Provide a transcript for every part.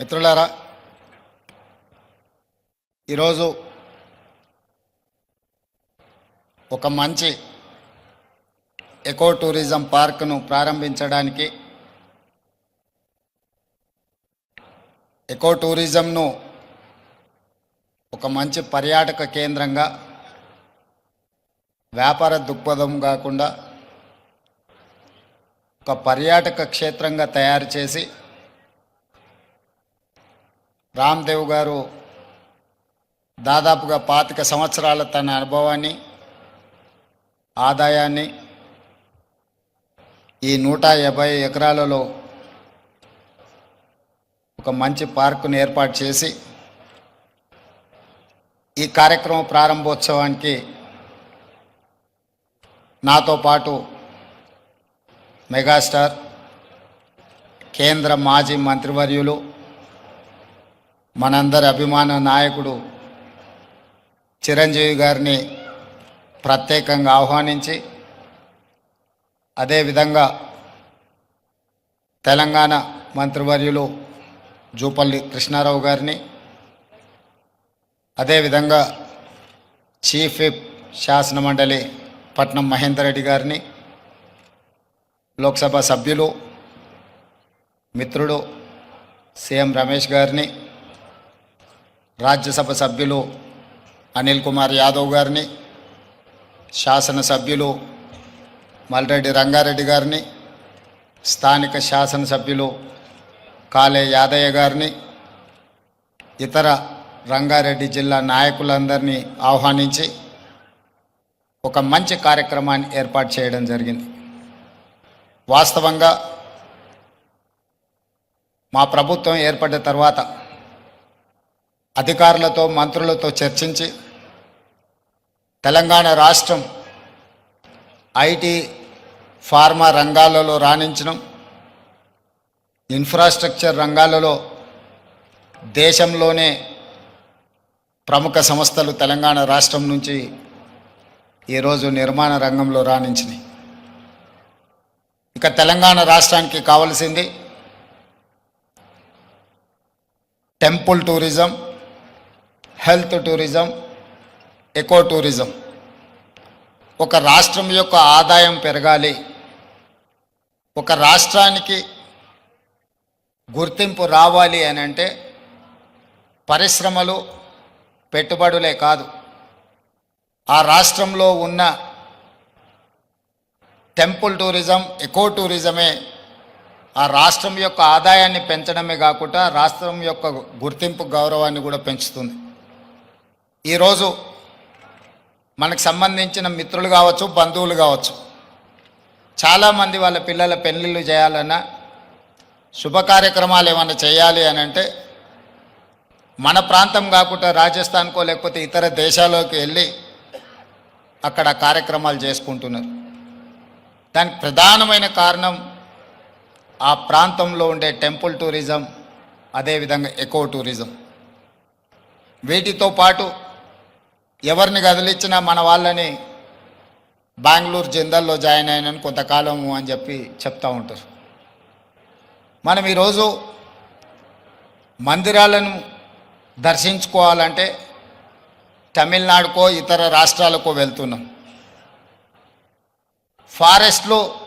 మిత్రులారా ఈరోజు ఒక మంచి ఎకో టూరిజం పార్క్ను ప్రారంభించడానికి ఎకో టూరిజంను ఒక మంచి పర్యాటక కేంద్రంగా వ్యాపార దృక్పథం కాకుండా ఒక పర్యాటక క్షేత్రంగా తయారు చేసి రామ్దేవ్ గారు దాదాపుగా పాతిక సంవత్సరాల తన అనుభవాన్ని ఆదాయాన్ని ఈ నూట యాభై ఎకరాలలో ఒక మంచి పార్కును ఏర్పాటు చేసి ఈ కార్యక్రమం ప్రారంభోత్సవానికి నాతో పాటు మెగాస్టార్ కేంద్ర మాజీ మంత్రివర్యులు మనందరి అభిమాన నాయకుడు చిరంజీవి గారిని ప్రత్యేకంగా ఆహ్వానించి అదేవిధంగా తెలంగాణ మంత్రివర్యులు జూపల్లి కృష్ణారావు గారిని అదేవిధంగా చీఫ్ విప్ శాసన మండలి పట్నం మహేందర్ రెడ్డి గారిని లోక్సభ సభ్యులు మిత్రుడు సీఎం రమేష్ గారిని రాజ్యసభ సభ్యులు అనిల్ కుమార్ యాదవ్ గారిని శాసనసభ్యులు మల్రెడ్డి రంగారెడ్డి గారిని స్థానిక శాసనసభ్యులు కాలే యాదయ్య గారిని ఇతర రంగారెడ్డి జిల్లా నాయకులందరినీ ఆహ్వానించి ఒక మంచి కార్యక్రమాన్ని ఏర్పాటు చేయడం జరిగింది. వాస్తవంగా మా ప్రభుత్వం ఏర్పడిన తర్వాత అధికారులతో మంత్రులతో చర్చించి తెలంగాణ రాష్ట్రం ఐటీ ఫార్మా రంగాలలో రాణించడం ఇన్ఫ్రాస్ట్రక్చర్ రంగాలలో దేశంలోనే ప్రముఖ సంస్థలు తెలంగాణ రాష్ట్రం నుంచి ఈరోజు నిర్మాణ రంగంలో రాణించినాయి. ఇక తెలంగాణ రాష్ట్రానికి కావలసింది temple tourism health tourism eco tourism. ఒక రాష్ట్రం యొక్క ఆదాయం పెరగాలి. ఒక రాష్ట్రానికి గుర్తింపు రావాలి అని అంటే పరిశ్రమలు పెట్టుబడులే కాదు. ఆ రాష్ట్రంలో ఉన్న టెంపుల్ టూరిజం ఎకో టూరిజమే ఆ రాష్ట్రం యొక్క ఆదాయాన్ని పెంచడమే కాకుండా రాష్ట్రం యొక్క గుర్తింపు గౌరవాన్ని కూడా పెంచుతుంది. ఈరోజు మనకు సంబంధించిన మిత్రులు కావచ్చు బంధువులు కావచ్చు చాలామంది వాళ్ళ పిల్లల పెళ్ళిళ్ళు చేయాలన్నా శుభ కార్యక్రమాలు ఏమైనా చేయాలి అని అంటే మన ప్రాంతం కాకుండా రాజస్థాన్కో లేకపోతే ఇతర దేశాల్లోకి వెళ్ళి అక్కడ కార్యక్రమాలు చేసుకుంటున్నారు. దానికి ప్రధానమైన కారణం ఆ ప్రాంతంలో ఉండే టెంపుల్ టూరిజం అదేవిధంగా ఎకో టూరిజం. వీటితో పాటు ఎవరిని కదిలిచ్చినా మన వాళ్ళని బెంగళూరు జిందల్లో జాయిన్ అయినని కొంతకాలము అని చెప్పి చెప్తూ ఉంటారు. మనం ఈరోజు మందిరాలను దర్శించుకోవాలంటే తమిళనాడుకో ఇతర రాష్ట్రాలకో వెళ్తున్నాం. ఫారెస్ట్లో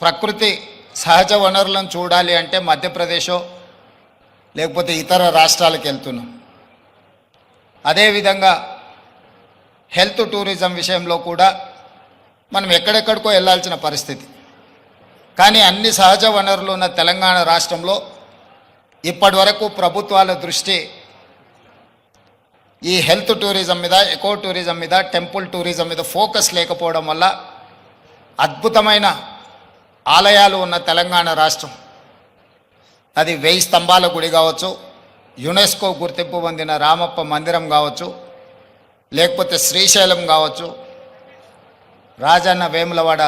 ప్రకృతి సహజ వనరులను చూడాలి అంటే మధ్యప్రదేశో లేకపోతే ఇతర రాష్ట్రాలకు వెళ్తున్నాం. అదేవిధంగా హెల్త్ టూరిజం విషయంలో కూడా మనం ఎక్కడెక్కడికో వెళ్ళాల్సిన పరిస్థితి. కానీ అన్ని సహజ వనరులు ఉన్న తెలంగాణ రాష్ట్రంలో ఇప్పటి వరకు ప్రభుత్వాల దృష్టి ఈ హెల్త్ టూరిజం మీద ఎకో టూరిజం మీద టెంపుల్ టూరిజం మీద ఫోకస్ లేకపోవడం వల్ల అద్భుతమైన ఆలయాలు ఉన్న తెలంగాణ రాష్ట్రం. అది వెయ్యి స్తంభాల గుడి కావచ్చు యునెస్కో గుర్తింపు పొందిన రామప్ప మందిరం కావచ్చు లేకపోతే శ్రీశైలం కావచ్చు రాజన్న వేములవాడ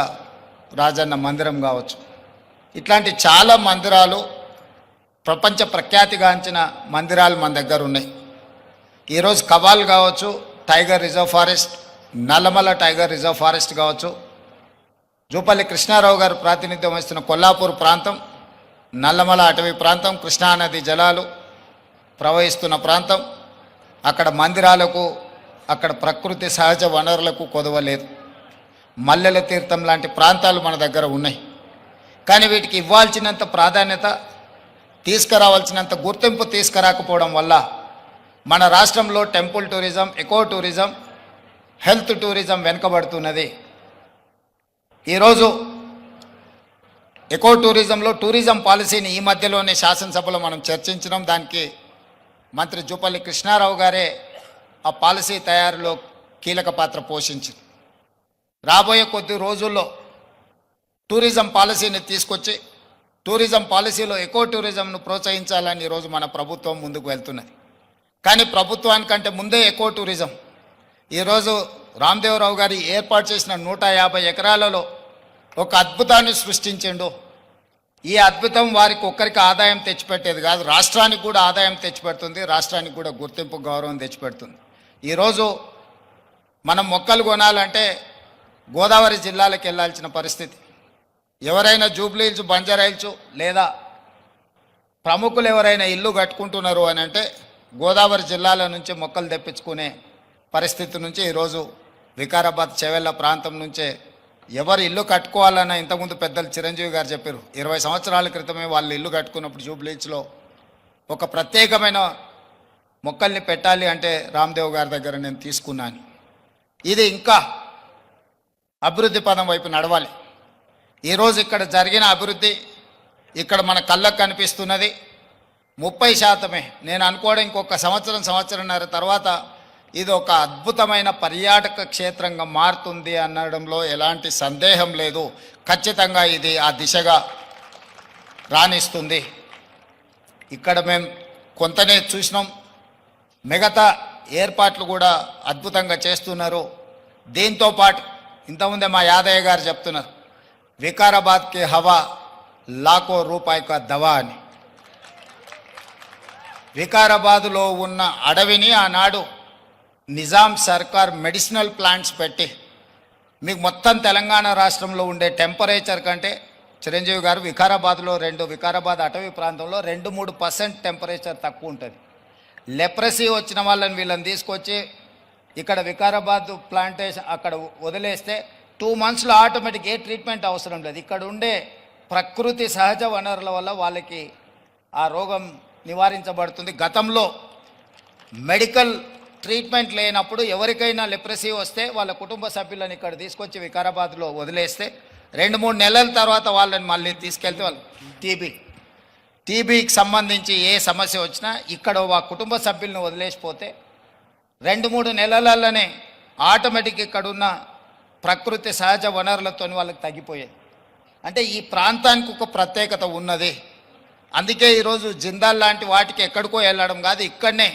రాజన్న మందిరం కావచ్చు. ఇట్లాంటి చాలా మందిరాలు ప్రపంచ ప్రఖ్యాతిగాంచిన మందిరాలు మన దగ్గర ఉన్నాయి. ఈరోజు కవాల్ కావచ్చు tiger reserve forest Nallamala tiger reserve forest కావచ్చు జూపల్లి కృష్ణారావు గారు ప్రాతినిధ్యం వహిస్తున్న కొల్లాపూర్ ప్రాంతం నల్లమల అటవీ ప్రాంతం కృష్ణానది జలాలు ప్రవహిస్తున్న ప్రాంతం అక్కడ మందిరాలకు అక్కడ ప్రకృతి సహజ వనరులకు కొదవలేదు. మల్లెల తీర్థం లాంటి ప్రాంతాలు మన దగ్గర ఉన్నాయి. కానీ వీటికి ఇవ్వాల్సినంత ప్రాధాన్యత తీసుకురావాల్సినంత గుర్తింపు తీసుకురాకపోవడం వల్ల మన రాష్ట్రంలో temple tourism eco tourism health tourism వెనుకబడుతున్నది. ఈరోజు ఎకో టూరిజంలో టూరిజం పాలసీని ఈ మధ్యలోనే శాసనసభలో మనం చర్చించడం దానికి మంత్రి జూపల్లి కృష్ణారావు గారే ఆ పాలసీ తయారులో కీలక పాత్ర పోషించింది. రాబోయే కొద్ది రోజుల్లో టూరిజం పాలసీని తీసుకొచ్చి టూరిజం పాలసీలో ఎకో టూరిజంను ప్రోత్సహించాలని ఈరోజు మన ప్రభుత్వం ముందుకు వెళ్తున్నది. కానీ ప్రభుత్వానికంటే ముందే ఎకో టూరిజం. ఈరోజు రామ్దేవరావు గారి ఏర్పాటు చేసిన నూట యాభై ఎకరాలలో ఒక అద్భుతాన్ని సృష్టించిండు. ఈ అద్భుతం వారికి ఒక్కరికి ఆదాయం తెచ్చిపెట్టేది కాదు రాష్ట్రానికి కూడా ఆదాయం తెచ్చిపెడుతుంది రాష్ట్రానికి కూడా గుర్తింపు గౌరవం తెచ్చిపెడుతుంది. ఈరోజు మనం మొక్కలు కొనాలంటే గోదావరి జిల్లాలకు వెళ్ళాల్సిన పరిస్థితి. ఎవరైనా జూబ్లీహిల్స్ బంజారాయిల్స్ లేదా ప్రముఖులు ఎవరైనా ఇల్లు కట్టుకుంటున్నారు అని అంటే గోదావరి జిల్లాల నుంచి మొక్కలు తెప్పించుకునే పరిస్థితి నుంచి ఈరోజు వికారాబాద్ చెవెళ్ళ ప్రాంతం నుంచే ఎవరు ఇల్లు కట్టుకోవాలన్న ఇంతకుముందు పెద్దలు చిరంజీవి గారు చెప్పారు. ఇరవై సంవత్సరాల క్రితమే వాళ్ళు ఇల్లు కట్టుకున్నప్పుడు జూబ్లీహిల్స్లో ఒక ప్రత్యేకమైన మొక్కల్ని పెట్టాలి అంటే రామ్దేవ్ గారి దగ్గర నేను తీసుకున్నాను. ఇది ఇంకా అభివృద్ధి పదం వైపు నడవాలి. ఈరోజు ఇక్కడ జరిగిన అభివృద్ధి ఇక్కడ మన కళ్ళకు కనిపిస్తున్నది. ముప్పై శాతమే. నేను అనుకోవడం ఇంకొక సంవత్సరం సంవత్సరంన్నర తర్వాత ఇది ఒక అద్భుతమైన పర్యాటక క్షేత్రంగా మారుతుంది అనడంలో ఎలాంటి సందేహం లేదు. ఖచ్చితంగా ఇది ఆ దిశగా రాణిస్తుంది. ఇక్కడ మేము కొంతనే చూసినాం. మిగతా ఏర్పాట్లు కూడా అద్భుతంగా చేస్తున్నారు. దీంతో పాటు ఇంతకుముందే మా యాదయ్య గారు చెప్తున్నారు వికారాబాద్కి హవా లాఖో రూపాయి కా దవా అని. వికారాబాదులో ఉన్న అడవిని ఆనాడు నిజాం సర్కార్ మెడిసినల్ ప్లాంట్స్ పెట్టి మీకు మొత్తం తెలంగాణ రాష్ట్రంలో ఉండే టెంపరేచర్ కంటే చిరంజీవి గారు వికారాబాద్లో రెండు వికారాబాద్ అటవీ ప్రాంతంలో రెండు మూడు పర్సెంట్ టెంపరేచర్ తక్కువ ఉంటుంది. లెప్రసీ వచ్చిన వాళ్ళని వీళ్ళని తీసుకొచ్చి ఇక్కడ వికారాబాద్ ప్లాంటేషన్ అక్కడ వదిలేస్తే టూ మంత్స్లో ఆటోమేటిక్ ఏ ట్రీట్మెంట్ అవసరం లేదు. ఇక్కడ ఉండే ప్రకృతి సహజ వనరుల వల్ల వాళ్ళకి ఆ రోగం నివారించబడుతుంది. గతంలో మెడికల్ ట్రీట్మెంట్ లేనప్పుడు ఎవరికైనా లెప్రసీ వస్తే వాళ్ళ కుటుంబ సభ్యులను ఇక్కడ తీసుకొచ్చి వికారాబాద్లో వదిలేస్తే రెండు మూడు నెలల తర్వాత వాళ్ళని మళ్ళీ తీసుకెళ్తే వాళ్ళు టీబీ. టీబీకి సంబంధించి ఏ సమస్య వచ్చినా ఇక్కడ ఆ కుటుంబ సభ్యులను వదిలేసిపోతే రెండు మూడు నెలలలోనే ఆటోమేటిక్ ఇక్కడ ఉన్న ప్రకృతి సహజ వనరులతో వాళ్ళకి తగ్గిపోయేది. అంటే ఈ ప్రాంతానికి ఒక ప్రత్యేకత ఉన్నది. అందుకే ఈరోజు జిందాల్ లాంటి వాటికి ఎక్కడికో వెళ్ళడం కాదు ఇక్కడనే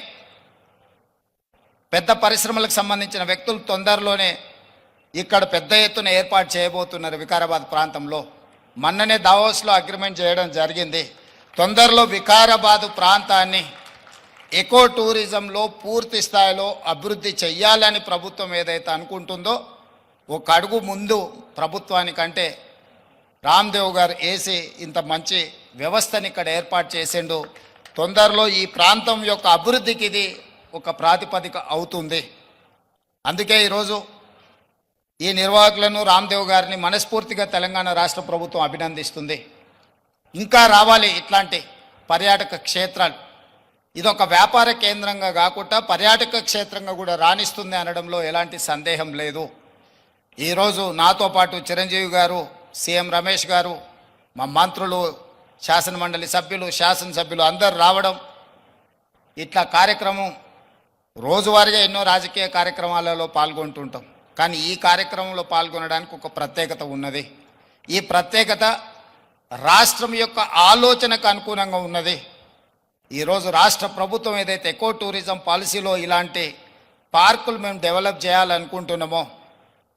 పెద్ద పరిశ్రమలకు సంబంధించిన వ్యక్తులు తొందరలోనే ఇక్కడ పెద్ద ఎత్తున ఏర్పాటు చేయబోతున్నారు వికారాబాద్ ప్రాంతంలో. మొన్ననే దావోస్లో అగ్రిమెంట్ చేయడం జరిగింది. తొందరలో వికారాబాద్ ప్రాంతాన్ని ఎకో టూరిజంలో పూర్తి స్థాయిలో అభివృద్ధి చెయ్యాలని ప్రభుత్వం ఏదైతే అనుకుంటుందో ఒక అడుగు ముందు ప్రభుత్వానికంటే రామ్దేవ్ గారు వేసి ఇంత మంచి వ్యవస్థని ఇక్కడ ఏర్పాటు చేసిండు. తొందరలో ఈ ప్రాంతం యొక్క అభివృద్ధికి ఇది ఒక ప్రాతిపదిక అవుతుంది. అందుకే ఈరోజు ఈ నిర్వాహకులను రామ్దేవ్ గారిని మనస్ఫూర్తిగా తెలంగాణ రాష్ట్ర ప్రభుత్వం అభినందిస్తుంది. ఇంకా రావాలి ఇట్లాంటి పర్యాటక క్షేత్రాలు. ఇదొక వ్యాపార కేంద్రంగా కాకుండా పర్యాటక క్షేత్రంగా కూడా రాణిస్తుంది అనడంలో ఎలాంటి సందేహం లేదు. ఈరోజు నాతో పాటు చిరంజీవి గారు సీఎం రమేష్ గారు మా మంత్రులు శాసనమండలి సభ్యులు శాసనసభ్యులు అందరు రావడం ఇట్లా కార్యక్రమం రోజువారీగా ఎన్నో రాజకీయ కార్యక్రమాలలో పాల్గొంటుంటాం. కానీ ఈ కార్యక్రమంలో పాల్గొనడానికి ఒక ప్రత్యేకత ఉన్నది. ఈ ప్రత్యేకత రాష్ట్రం యొక్క ఆలోచనకు అనుగుణంగా ఉన్నది. ఈరోజు రాష్ట్ర ప్రభుత్వం ఏదైతే ఎకో టూరిజం పాలసీలో ఇలాంటి పార్కులు మేము డెవలప్ చేయాలనుకుంటున్నామో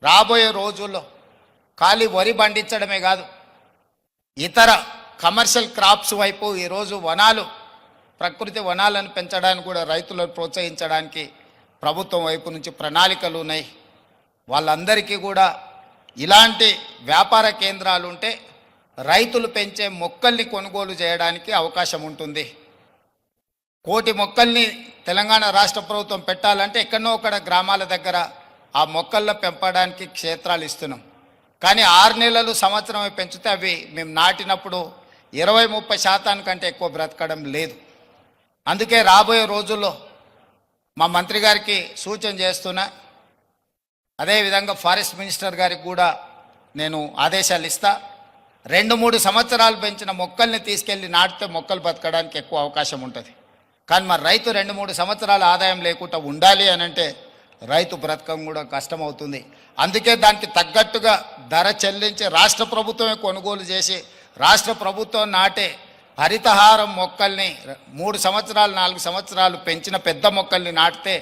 రాబోయే రోజుల్లో ఖాళీ వరి పండించడమే కాదు ఇతర కమర్షియల్ క్రాప్స్ వైపు ఈరోజు వనాలు ప్రకృతి వనాలను పెంచడానికి కూడా రైతులను ప్రోత్సహించడానికి ప్రభుత్వం వైపు నుంచి ప్రణాళికలు ఉన్నాయి. వాళ్ళందరికీ కూడా ఇలాంటి వ్యాపార కేంద్రాలు ఉంటే రైతులు పెంచే మొక్కల్ని కొనుగోలు చేయడానికి అవకాశం ఉంటుంది. కోటి మొక్కల్ని తెలంగాణ రాష్ట్ర ప్రభుత్వం పెట్టాలంటే ఎక్కడో ఒకడ గ్రామాల దగ్గర ఆ మొక్కల్లో పెంపడానికి క్షేత్రాలు ఇస్తున్నాం. కానీ ఆరు నెలలు సంవత్సరమే పెంచితే అవి మేము నాటినప్పుడు ఇరవై ముప్పై శాతానికంటే ఎక్కువ బ్రతకడం లేదు. అందుకే రాబోయే రోజుల్లో మా మంత్రి గారికి సూచన చేస్తున్నా అదేవిధంగా ఫారెస్ట్ మినిస్టర్ గారికి కూడా నేను ఆదేశాలు ఇస్తాను రెండు మూడు సంవత్సరాలు పెంచిన మొక్కల్ని తీసుకెళ్ళి నాటితే మొక్కలు బతకడానికి ఎక్కువ అవకాశం ఉంటుంది. కానీ మరి రైతు రెండు మూడు సంవత్సరాల ఆదాయం లేకుండా ఉండాలి అని అంటే రైతు బ్రతకం కూడా కష్టమవుతుంది. అందుకే దానికి తగ్గట్టుగా ధర చెల్లించి రాష్ట్ర ప్రభుత్వమే కొనుగోలు చేసి రాష్ట్ర ప్రభుత్వం నాటే హరితహారం మొక్కల్ని మూడు సంవత్సరాలు నాలుగు సంవత్సరాలు పెంచిన పెద్ద మొక్కల్ని నాటితే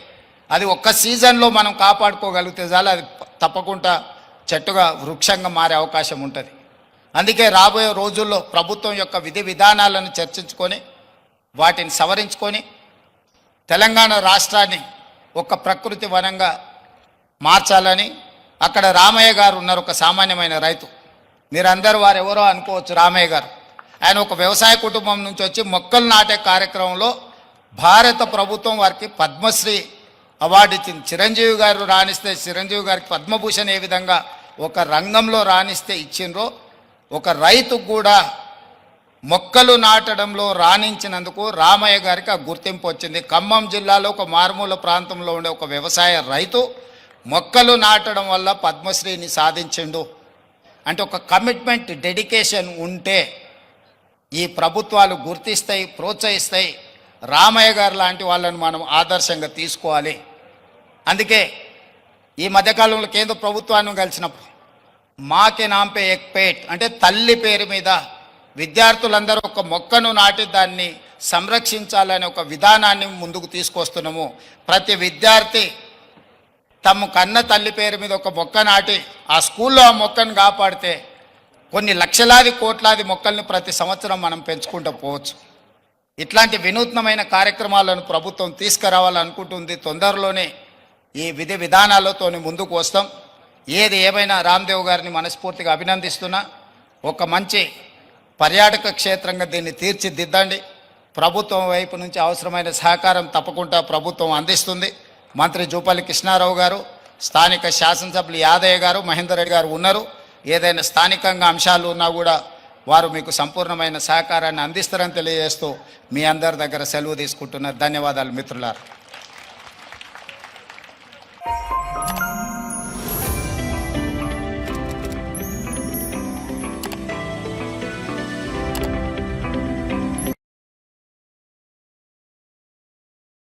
అది ఒక్క సీజన్లో మనం కాపాడుకోగలిగితే చాలు అది తప్పకుండా చెట్టుగా వృక్షంగా మారే అవకాశం ఉంటుంది. అందుకే రాబోయే రోజుల్లో ప్రభుత్వం యొక్క విధి విధానాలను చర్చించుకొని వాటిని సవరించుకొని తెలంగాణ రాష్ట్రాన్ని ఒక ప్రకృతి వనంగా మార్చాలని అక్కడ రామయ్య గారు ఉన్నారు ఒక సామాన్యమైన రైతు. మీరందరూ వారు ఎవరో అనుకోవచ్చు రామయ్య గారు. ఆయన ఒక వ్యవసాయ కుటుంబం నుంచి వచ్చి మొక్కలు నాటే కార్యక్రమంలో భారత ప్రభుత్వం వారికి పద్మశ్రీ అవార్డు ఇచ్చింది. చిరంజీవి గారు రాణిస్తే చిరంజీవి గారికి పద్మభూషణ్ ఏ విధంగా ఒక రంగంలో రాణిస్తే ఇచ్చిండ్రో ఒక రైతు కూడా మొక్కలు నాటడంలో రాణించినందుకు రామయ్య గారికి ఆ గుర్తింపు వచ్చింది. ఖమ్మం జిల్లాలో ఒక మారుమూల ప్రాంతంలో ఉండే ఒక వ్యవసాయ రైతు మొక్కలు నాటడం వల్ల పద్మశ్రీని సాధించిండు. అంటే ఒక కమిట్మెంట్ డెడికేషన్ ఉంటే ఈ ప్రభుత్వాలు గుర్తిస్తాయి ప్రోత్సహిస్తాయి. రామయ్య గారు లాంటి వాళ్ళని మనం ఆదర్శంగా తీసుకోవాలి. అందుకే ఈ మధ్యకాలంలో కేంద్ర ప్రభుత్వాన్ని కలిసినప్పుడు మాకే నాంపే ఎక్ పేట్. అంటే తల్లి పేరు మీద విద్యార్థులందరూ ఒక మొక్కను నాటి దాన్ని సంరక్షించాలనే ఒక విధానాన్ని ముందుకు తీసుకొస్తున్నాము. ప్రతి విద్యార్థి తమ కన్న తల్లి పేరు మీద ఒక మొక్క నాటి ఆ స్కూల్లో ఆ మొక్కను కాపాడితే కొన్ని లక్షలాది కోట్లాది మొక్కల్ని ప్రతి సంవత్సరం మనం పెంచుకుంటూ పోవచ్చు. ఇట్లాంటి వినూత్నమైన కార్యక్రమాలను ప్రభుత్వం తీసుకురావాలనుకుంటుంది. తొందరలోనే ఈ విధి విధానాలతో ముందుకు వస్తాం. ఏది ఏమైనా రామ్దేవ్ గారిని మనస్ఫూర్తిగా అభినందిస్తున్నా ఒక మంచి పర్యాటక క్షేత్రంగా దీన్ని తీర్చిదిద్దండి. ప్రభుత్వం వైపు నుంచి అవసరమైన సహకారం తప్పకుండా ప్రభుత్వం అందిస్తుంది. మంత్రి జూపల్లి కృష్ణారావు గారు స్థానిక శాసనసభ్యులు యాదయ్య గారు మహేందర్ రెడ్డి గారు ఉన్నారు. ఏదైనా స్థానికంగా అంశాలు ఉన్నా కూడా వారు మీకు సంపూర్ణమైన సహకారాన్ని అందిస్తారని తెలియజేస్తూ మీ అందరి దగ్గర సెలవు తీసుకుంటున్నారు. ధన్యవాదాలు మిత్రులారు.